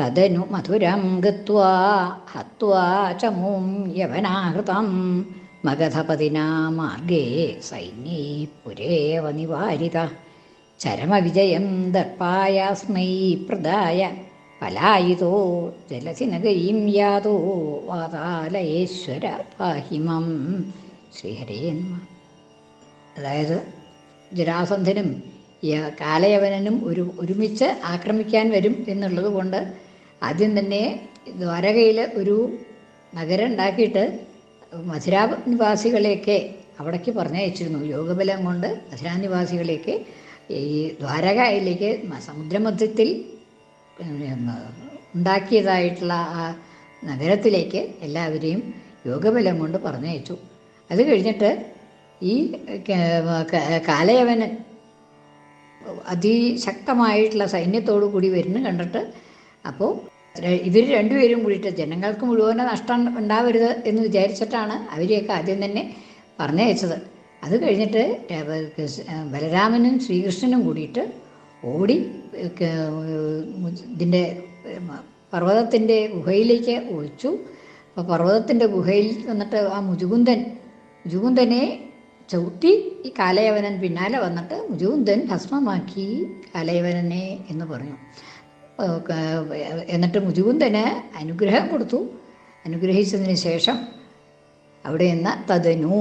തദനു മധുരം ഗത്വാ ഹത്വാ ചമൂം യവനാഹൃതം. മഗധപതിനാ മാർഗേ സൈന്യേ പുരേവ നിവാരിത. ചരമവിജയം ദർപ്പായാസ്മൈ പ്രദായ. പലായിതോ ജലസിനഗരീം യാതോ വാതാലയേശ്വര പാഹിമം ശ്രീഹരേ അതായത് ജരാസന്ധനും കാലയവനനും ഒരു ഒരുമിച്ച് ആക്രമിക്കാൻ വരും എന്നുള്ളത് കൊണ്ട് ആദ്യം തന്നെ ദ്വാരകയിൽ ഒരു നഗരം ഉണ്ടാക്കിയിട്ട് മധുരാ നിവാസികളെയൊക്കെ അവിടേക്ക് പറഞ്ഞയച്ചിരുന്നു. യോഗബലം കൊണ്ട് മധുരാ നിവാസികളെയൊക്കെ ഈ ദ്വാരകയിലേക്ക് സമുദ്രമധ്യത്തിൽ ഉണ്ടാക്കിയതായിട്ടുള്ള ആ നഗരത്തിലേക്ക് എല്ലാവരെയും യോഗബലം കൊണ്ട് പറഞ്ഞയച്ചു. അത് കഴിഞ്ഞിട്ട് ഈ കാലയവന് അതിശക്തമായിട്ടുള്ള സൈന്യത്തോടു കൂടി വരുന്നു കണ്ടിട്ട്. അപ്പോൾ ഇവർ രണ്ടുപേരും കൂടിയിട്ട് ജനങ്ങൾക്ക് മുഴുവനെ നഷ്ടം ഉണ്ടാവരുത് എന്ന് വിചാരിച്ചിട്ടാണ് അവരെയൊക്കെ ആദ്യം തന്നെ പറഞ്ഞയച്ചത് അത് കഴിഞ്ഞിട്ട് ബലരാമനും ശ്രീകൃഷ്ണനും കൂടിയിട്ട് ഓടി ഇതിന്റെ പർവതത്തിന്റെ ഗുഹയിലേക്ക് ഒഴിച്ചു അപ്പോൾ പർവതത്തിന്റെ ഗുഹയിൽ വന്നിട്ട് ആ മുജുകുന്ദൻ മുജുകുന്ദനെ ചവിട്ടി ഈ കാലയവനൻ പിന്നാലെ വന്നിട്ട് മുജുകുന്ദൻ ഭസ്മമാക്കി കാലയവനനെ എന്ന് പറഞ്ഞു. എന്നിട്ട് മുജുകുന്ദന് അനുഗ്രഹം കൊടുത്തു. അനുഗ്രഹിച്ചതിന് ശേഷം അവിടെ നിന്ന് തതനു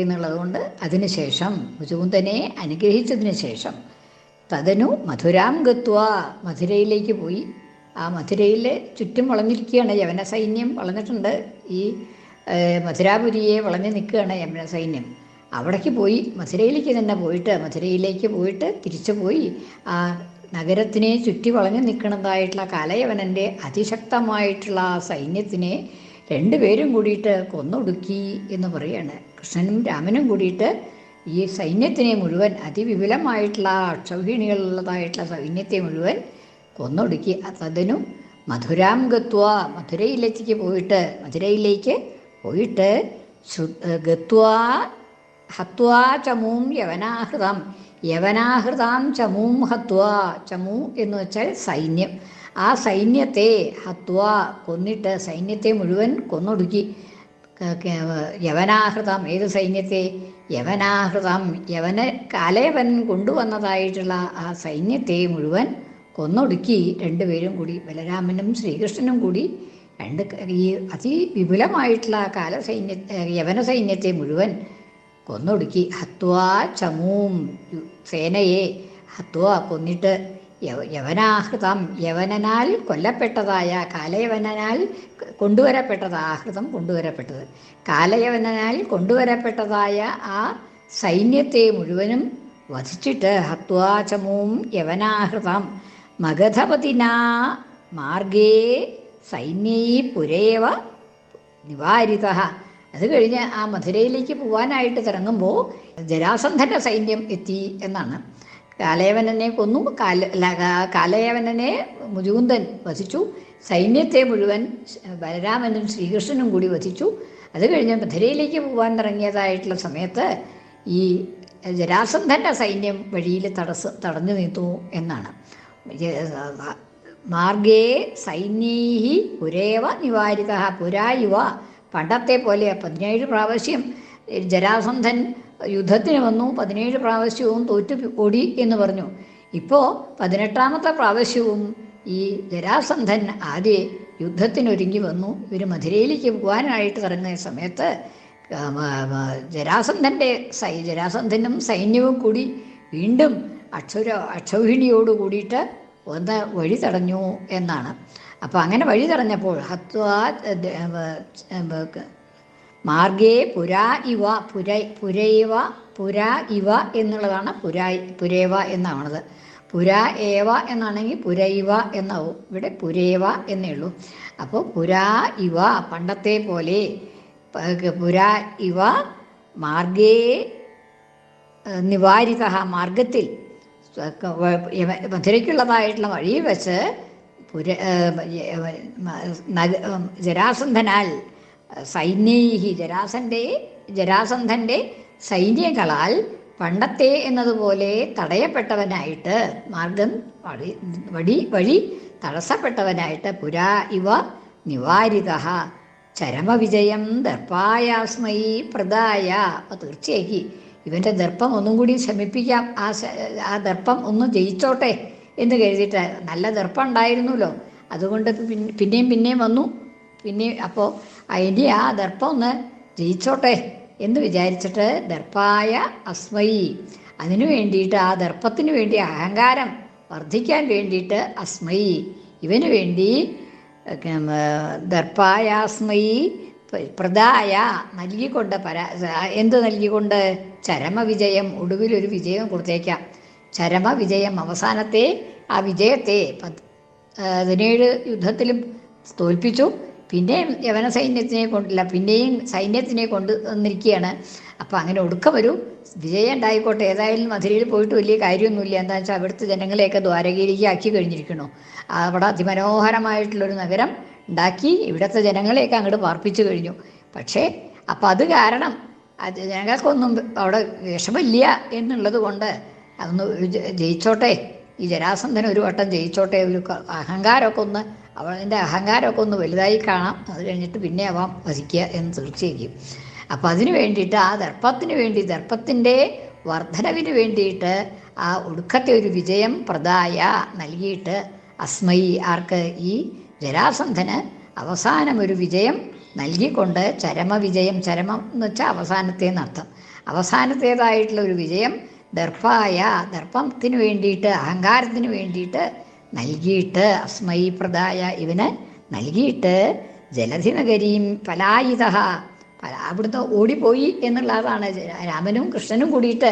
എന്നുള്ളത് കൊണ്ട് അതിന് ശേഷം മുജുകുന്ദനെ അനുഗ്രഹിച്ചതിന് ശേഷം തതനു മധുരാം ഗത്വ മധുരയിലേക്ക് പോയി. ആ മധുരയിൽ ചുറ്റും വളഞ്ഞിരിക്കുകയാണ് യവന സൈന്യം വളഞ്ഞിട്ടുണ്ട് ഈ മധുരാപുരിയെ വളഞ്ഞു നിൽക്കുകയാണ് യവന സൈന്യം അവിടേക്ക് പോയി മധുരയിലേക്ക് തന്നെ പോയിട്ട് മധുരയിലേക്ക് പോയിട്ട് തിരിച്ചു പോയി. ആ നഗരത്തിനെ ചുറ്റി വളഞ്ഞു നിൽക്കുന്നതായിട്ടുള്ള കലയവനന്റെ അതിശക്തമായിട്ടുള്ള സൈന്യത്തിനെ രണ്ടുപേരും കൂടിയിട്ട് കൊന്നൊടുക്കി എന്ന് പറയാണ്. കൃഷ്ണനും രാമനും കൂടിയിട്ട് ഈ സൈന്യത്തിനെ മുഴുവൻ അതിവിപുലമായിട്ടുള്ള അക്ഷൗഹിണികളുള്ളതായിട്ടുള്ള സൈന്യത്തെ മുഴുവൻ കൊന്നൊടുക്കി. തതിനും മധുരാം ഗത്വ മധുരയിലേക്ക് പോയിട്ട് മധുരയിലേക്ക് പോയിട്ട് ഗത്വാ ഹത്വാ ചമൂം യവനാഹൃതം യവനാഹൃതാം ചമൂം ഹത്വാ ചമൂ എന്ന് വെച്ചാൽ സൈന്യം. ആ സൈന്യത്തെ ഹത്വാ കൊന്നിട്ട് സൈന്യത്തെ മുഴുവൻ കൊന്നൊടുക്കി. യവനാഹൃതം ഏത് സൈന്യത്തെ? യവനാഹൃതം. യവന കാലയവൻ കൊണ്ടുവന്നതായിട്ടുള്ള ആ സൈന്യത്തെ മുഴുവൻ കൊന്നൊടുക്കി. രണ്ടുപേരും കൂടി ബലരാമനും ശ്രീകൃഷ്ണനും കൂടി രണ്ട് ഈ അതിവിപുലമായിട്ടുള്ള കാലസൈന്യ യവന സൈന്യത്തെ മുഴുവൻ കൊന്നൊടുക്കി. ഹത്വാ ചമൂം സേനയെ. ഹത്വാ കൊന്നിട്ട് യവനാഹൃതം. യവനനാൽ കൊല്ലപ്പെട്ടതായ കാലയവനാൽ കൊണ്ടുവരപ്പെട്ടത് ആഹൃതം കൊണ്ടുവരപ്പെട്ടത്. കാലയവനാൽ കൊണ്ടുവരപ്പെട്ടതായ ആ സൈന്യത്തെ മുഴുവനും വധിച്ചിട്ട് ഹത്വാചമൂം യവനാഹൃതം. മഗധപതിനാ മാർഗേ സൈന്യൈ പുരേവ നിവാരിത. അത് കഴിഞ്ഞ് ആ മധുരയിലേക്ക് പോകാനായിട്ട് തിറങ്ങുമ്പോൾ ജരാസന്ധന്റെ സൈന്യം എത്തി എന്നാണ്. കാലയവനനെ കൊന്നു. കാല കാലയവനനെ മുജുകുന്ദൻ വധിച്ചു. സൈന്യത്തെ മുഴുവൻ ബലരാമനും ശ്രീകൃഷ്ണനും കൂടി വധിച്ചു. അത് കഴിഞ്ഞ് മധുരയിലേക്ക് പോകാൻ തുടങ്ങിയതായിട്ടുള്ള സമയത്ത് ഈ ജരാസന്ധന്റെ സൈന്യം വഴിയിൽ തടസ്സ തടഞ്ഞു നീത്തു എന്നാണ്. മാർഗേ സൈന്യൈ പുരേവ നിവാരിത പുരായുവ പണ്ടത്തെ പോലെ പതിനേഴ് പ്രാവശ്യം ജരാസന്ധൻ യുദ്ധത്തിന് വന്നു പതിനേഴ് പ്രാവശ്യവും തോറ്റു ഓടി എന്ന് പറഞ്ഞു. ഇപ്പോൾ പതിനെട്ടാമത്തെ പ്രാവശ്യവും ഈ ജരാസന്ധൻ ആദ്യ യുദ്ധത്തിനൊരുങ്ങി വന്നു. ഇവർ മധുരയിലേക്ക് പോകാനായിട്ട് ഇറങ്ങുന്ന സമയത്ത് ജരാസന്ധന്റെ സൈ ജരാസന്ധനും സൈന്യവും കൂടി വീണ്ടും അക്ഷര അക്ഷൗഹിണിയോട് കൂടിയിട്ട് ഒന്ന് വഴി തടഞ്ഞു എന്നാണ്. അപ്പോൾ അങ്ങനെ വഴി തടഞ്ഞപ്പോൾ ഹത്വാ മാർഗേ പുരാ ഇവ പുര പുരൈവ പുരാ ഇവ എന്നുള്ളതാണ് പുരായി പുരേവ എന്നാണത് പുരാ ഏവ എന്നാണെങ്കിൽ പുരൈവ എന്നാവും. ഇവിടെ പുരേവ എന്നേ ഉള്ളൂ. അപ്പോൾ പുരാ ഇവ പണ്ടത്തെ പോലെ പുരാ ഇവ മാർഗേ നിവാരിത മാർഗത്തിൽ മധുരയ്ക്കുള്ളതായിട്ടുള്ള വഴി വെച്ച് പുര ജരാസന്ധനാൽ സൈന്യൈഹി ജരാസന്റെ ജരാസന്ധന്റെ സൈന്യങ്ങളാൽ പണ്ടത്തെ എന്നതുപോലെ തടയപ്പെട്ടവനായിട്ട് മാർഗം വഴി വഴി വഴി തടസ്സപ്പെട്ടവനായിട്ട് പുരാ ഇവ നിവാരിത. ചരമവിജയം ദർപ്പായാസ്മൈ പ്രദായ. അപ്പോൾ തീർച്ചയായി ഇവന്റെ ദർപ്പം ഒന്നും കൂടി ശമിപ്പിക്കാം. ആ ആ ദർപ്പം ഒന്ന് ജയിച്ചോട്ടെ. എന്ന് കരുതിയിട്ട് നല്ല ദർപ്പം ഉണ്ടായിരുന്നല്ലോ അതുകൊണ്ട് പിന്നെയും പിന്നെയും വന്നു. പിന്നെ അപ്പോൾ അതിന്റെ ആ ദർപ്പം ഒന്ന് ജയിച്ചോട്ടെ എന്ന് വിചാരിച്ചിട്ട് ദർപ്പായ അസ്മയി അതിനു വേണ്ടിയിട്ട് ആ ദർപ്പത്തിന് വേണ്ടി അഹങ്കാരം വർദ്ധിക്കാൻ വേണ്ടിയിട്ട് അസ്മയി ഇവന് വേണ്ടി ദർപ്പായാസ്മയി ദർപ്പായാസ്മൈ പ്രദായ നൽകിക്കൊണ്ട് പരാ എന്ത് നൽകിക്കൊണ്ട്? ചരമവിജയം ഒടുവിലൊരു വിജയം കൊടുത്തേക്കാം. ചരമവിജയം അവസാനത്തെ ആ വിജയത്തെ പത്- പതിനേഴ് യുദ്ധത്തിലും തോൽപ്പിച്ചു. പിന്നെയും യവന സൈന്യത്തിനെ കൊണ്ടില്ല പിന്നെയും സൈന്യത്തിനെ കൊണ്ട് വന്നിരിക്കുകയാണ്. അപ്പോൾ അങ്ങനെ ഒടുക്കം ഒരു വിജയം ഉണ്ടായിക്കോട്ടെ. ഏതായാലും മധുരയിൽ പോയിട്ട് വലിയ കാര്യമൊന്നുമില്ല. എന്താ വെച്ചാൽ അവിടുത്തെ ജനങ്ങളെയൊക്കെ ദ്വാരകയിലേക്ക് ആക്കി കഴിഞ്ഞിരിക്കണു അവിടെ അതിമനോഹരമായിട്ടുള്ളൊരു നഗരം ഉണ്ടാക്കി ഇവിടുത്തെ ജനങ്ങളെയൊക്കെ അങ്ങോട്ട് പാർപ്പിച്ചു കഴിഞ്ഞു. പക്ഷേ അപ്പം അത് കാരണം ജനങ്ങൾക്കൊന്നും അവിടെ വിഷമില്ല എന്നുള്ളത് കൊണ്ട് അതൊന്ന് ജയിച്ചോട്ടെ. ഈ ജരാസന്ധൻ ഒരു വട്ടം ജയിച്ചോട്ടെ. ഒരു അഹങ്കാരമൊക്കെ ഒന്ന് അവന്റെ അഹങ്കാരമൊക്കെ ഒന്ന് വലുതായി കാണാം. അത് കഴിഞ്ഞിട്ട് പിന്നെ ആവാം വധിക്കുക എന്ന് തീർച്ചയായിരിക്കും അപ്പം അതിന് വേണ്ടിയിട്ട് ആ ദർപ്പത്തിന് വേണ്ടി ദർപ്പത്തിന്റെ വർധനവിന് വേണ്ടിയിട്ട് ആ ഒടുക്കത്തെ ഒരു വിജയം പ്രദായ നൽകിയിട്ട് അസ്മൈ ആർക്ക് ഈ ജരാസന്ധന് അവസാനം ഒരു വിജയം നൽകിക്കൊണ്ട് ചരമവിജയം ചരമം എന്ന് വെച്ചാൽ അവസാനത്തേന്നർത്ഥം. അവസാനത്തേതായിട്ടുള്ള ഒരു വിജയം ദർപ്പായ ദർപ്പത്തിന് വേണ്ടിയിട്ട് അഹങ്കാരത്തിന് വേണ്ടിയിട്ട് നൽകിയിട്ട് അസ്മൈ പ്രദായ ഇവന് നൽകിയിട്ട് ജലധിനഗരിയും പലായുധ പല അവിടുന്ന് ഓടിപ്പോയി എന്നുള്ളതാണ് രാമനും കൃഷ്ണനും കൂടിയിട്ട്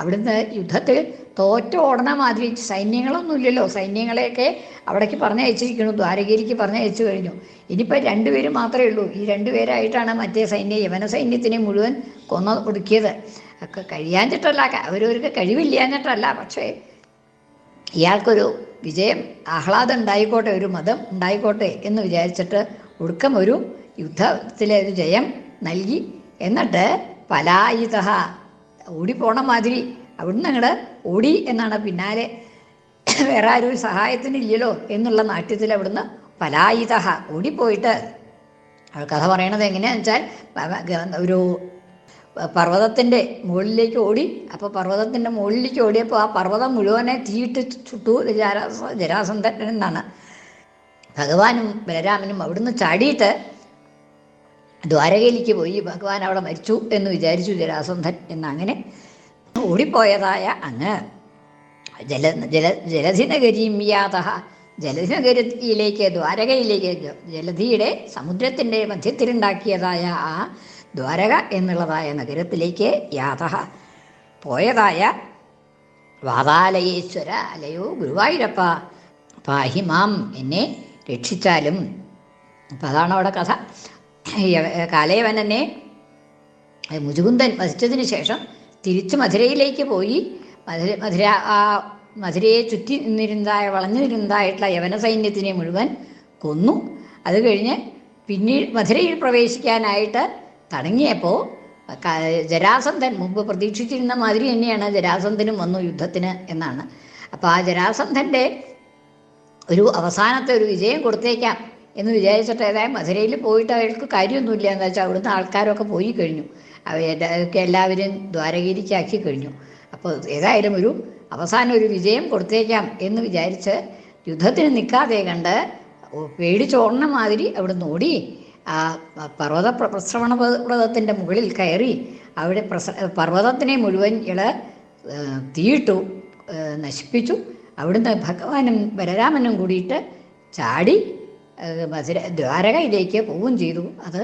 അവിടുന്ന് യുദ്ധത്തിൽ തോറ്റ ഓടണ മാതിരി സൈന്യങ്ങളൊന്നുമില്ലല്ലോ. സൈന്യങ്ങളെയൊക്കെ അവിടേക്ക് പറഞ്ഞയച്ചിരിക്കുന്നു ദ്വാരകയിലേക്ക് പറഞ്ഞയച്ചു കഴിഞ്ഞു. ഇനിയിപ്പോൾ രണ്ടുപേരും മാത്രമേ ഉള്ളൂ. ഈ രണ്ടുപേരായിട്ടാണ് മറ്റേ സൈന്യം യവന സൈന്യത്തിനെ മുഴുവൻ കൊന്ന ഒടുക്കിയത് ഒക്കെ കഴിയാഞ്ഞിട്ടല്ല അവരവർക്ക് കഴിവില്ലാഞ്ഞിട്ടല്ല. പക്ഷേ ഇയാൾക്കൊരു വിജയം ആഹ്ലാദം ഉണ്ടായിക്കോട്ടെ ഒരു മതം ഉണ്ടായിക്കോട്ടെ എന്ന് വിചാരിച്ചിട്ട് ഒടുക്കം ഒരു യുദ്ധത്തിലെ ഒരു ജയം നൽകി. എന്നിട്ട് പലായുധ ഓടിപ്പോണ മാതിരി അവിടുന്ന് അങ്ങോട്ട് ഓടി എന്നാണ് പിന്നാലെ വേറെ ആരും സഹായത്തിനില്ലല്ലോ എന്നുള്ള നാട്യത്തിൽ അവിടുന്ന് പലായുധ ഓടിപ്പോയിട്ട്. അവൾ കഥ പറയണത് എങ്ങനെയാണെന്ന് വെച്ചാൽ ഒരു പർവതത്തിന്റെ മുകളിലേക്ക് ഓടി. അപ്പോൾ പർവതത്തിന്റെ മുകളിലേക്ക് ഓടിയപ്പോൾ ആ പർവതം മുഴുവനെ തീയിട്ട് ചുട്ടു. ജരാസ ജരാസന്ധൻ എന്നാണ്. ഭഗവാനും ബലരാമനും അവിടുന്ന് ചാടിയിട്ട് ദ്വാരകയിലേക്ക് പോയി. ഭഗവാൻ അവിടെ മരിച്ചു എന്ന് വിചാരിച്ചു ജരാസന്ധൻ എന്നങ്ങനെ ഓടിപ്പോയതായ അങ്ങ്. ജല ജല ജലധിനഗരിയും യാത ജലധിനഗരിയിലേക്ക് ദ്വാരകയിലേക്ക് ജലധിയുടെ സമുദ്രത്തിന്റെ മധ്യത്തിലുണ്ടാക്കിയതായ ആ ദ്വാരക എന്നുള്ളതായ നഗരത്തിലേക്ക് യാത പോയതായ വാതാലയേശ്വര അലയോ ഗുരുവായൂരപ്പ പാഹി മാം എന്നെ രക്ഷിച്ചാലും. അപ്പം അതാണ് അവിടെ കഥ. കാലയവൻ എന്നെ മുജുകുന്ദൻ വധിച്ചതിന് ശേഷം തിരിച്ച് മധുരയിലേക്ക് പോയി. മധുര മധുര ആ മധുരയെ ചുറ്റി നിന്നിരുന്നതായ വളഞ്ഞു നിന്നതായിട്ടുള്ള യവന സൈന്യത്തിനെ മുഴുവൻ കൊന്നു. അത് കഴിഞ്ഞ് പിന്നീട് മധുരയിൽ പ്രവേശിക്കാനായിട്ട് തുടങ്ങിയപ്പോൾ ക- ജരാസന്ധൻ മുമ്പ് പ്രതീക്ഷിച്ചിരുന്ന മാതിരി തന്നെയാണ് ജരാസന്ധനും വന്നു യുദ്ധത്തിന് എന്നാണ്. അപ്പോൾ ആ ജരാസന്ധന്റെ ഒരു അവസാനത്തെ ഒരു വിജയം കൊടുത്തേക്കാം എന്ന് വിചാരിച്ചിട്ട് ഏതായാലും മധുരയിൽ പോയിട്ട് അവർക്ക് കാര്യമൊന്നുമില്ല. എന്താ വെച്ചാൽ അവിടുന്ന് ആൾക്കാരൊക്കെ പോയി കഴിഞ്ഞു. അവരൊക്കെ എല്ലാവരും ദ്വാരകിരിക്കാക്കി കഴിഞ്ഞു. അപ്പോൾ ഏതായാലും ഒരു അവസാനം ഒരു വിജയം കൊടുത്തേക്കാം എന്ന് വിചാരിച്ച് യുദ്ധത്തിന് നിൽക്കാതെ കണ്ട് പേടിച്ചോടണ മാതിരി അവിടുന്ന് ഓടി ആ പർവത പ്രശ്രവണ പർവതത്തിന്റെ മുകളിൽ കയറി അവിടെ പ്രസ പർവതത്തിനെ മുഴുവൻ ഇള തീയിട്ടു നശിപ്പിച്ചു. അവിടുന്ന് ഭഗവാനും ബലരാമനും കൂടിയിട്ട് ചാടി മധുര ദ്വാരകയിലേക്ക് പോവുകയും ചെയ്തു. അത്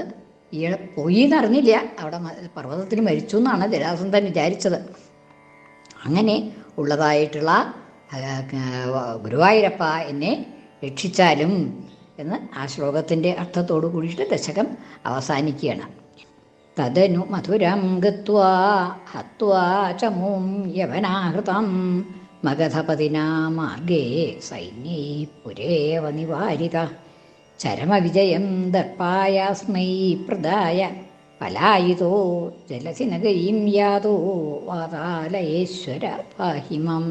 ഇയാൾ പോയി എന്നറിഞ്ഞില്ല. അവിടെ പർവതത്തിന് മരിച്ചു എന്നാണ് ജരാസന്ധൻ വിചാരിച്ചത്. അങ്ങനെ ഉള്ളതായിട്ടുള്ള ഗുരുവായൂരപ്പ എന്നെ രക്ഷിച്ചാലും എന്ന് ആ ശ്ലോകത്തിന്റെ അർത്ഥത്തോടു കൂടിയിട്ട് ദശകം അവസാനിക്കുകയാണ്. തദനു മധുരം ഗത്വാ ഹത്വാ ചമൂം യവനാഹൃതം. മഗധപതിനാ മാർഗേ സൈന്യൈ പുരേവ നിവാരിത. ചരമവിജയം ദർപ്പായാസ്മൈ പ്രദായ. പലായിതോ ജലസിനകയും യാതോ വാതാലയേശ്വര പാഹിമം.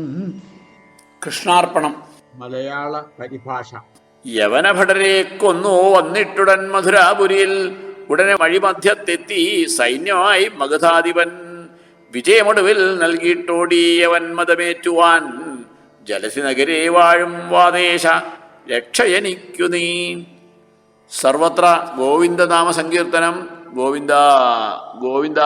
കൃഷ്ണാർപ്പണം. മലയാള പരിഭാഷ. യവനഭടരെ കൊന്നു വന്നിട്ടുടൻ മധുരാപുരിയിൽ. ഉടനെ വഴിമധ്യത്തെത്തി സൈന്യമായി മഗധാധിപൻ വിജയമൊടുവിൽ നൽകിയിട്ടോടിയവൻ മതമേറ്റുവാൻ. ജലസി നഗരെ വാഴും വാദേശ രക്ഷയനിക്കു നീ. സർവത്ര ഗോവിന്ദനാമ സങ്കീർത്തനം ഗോവിന്ദ ഗോവിന്ദ.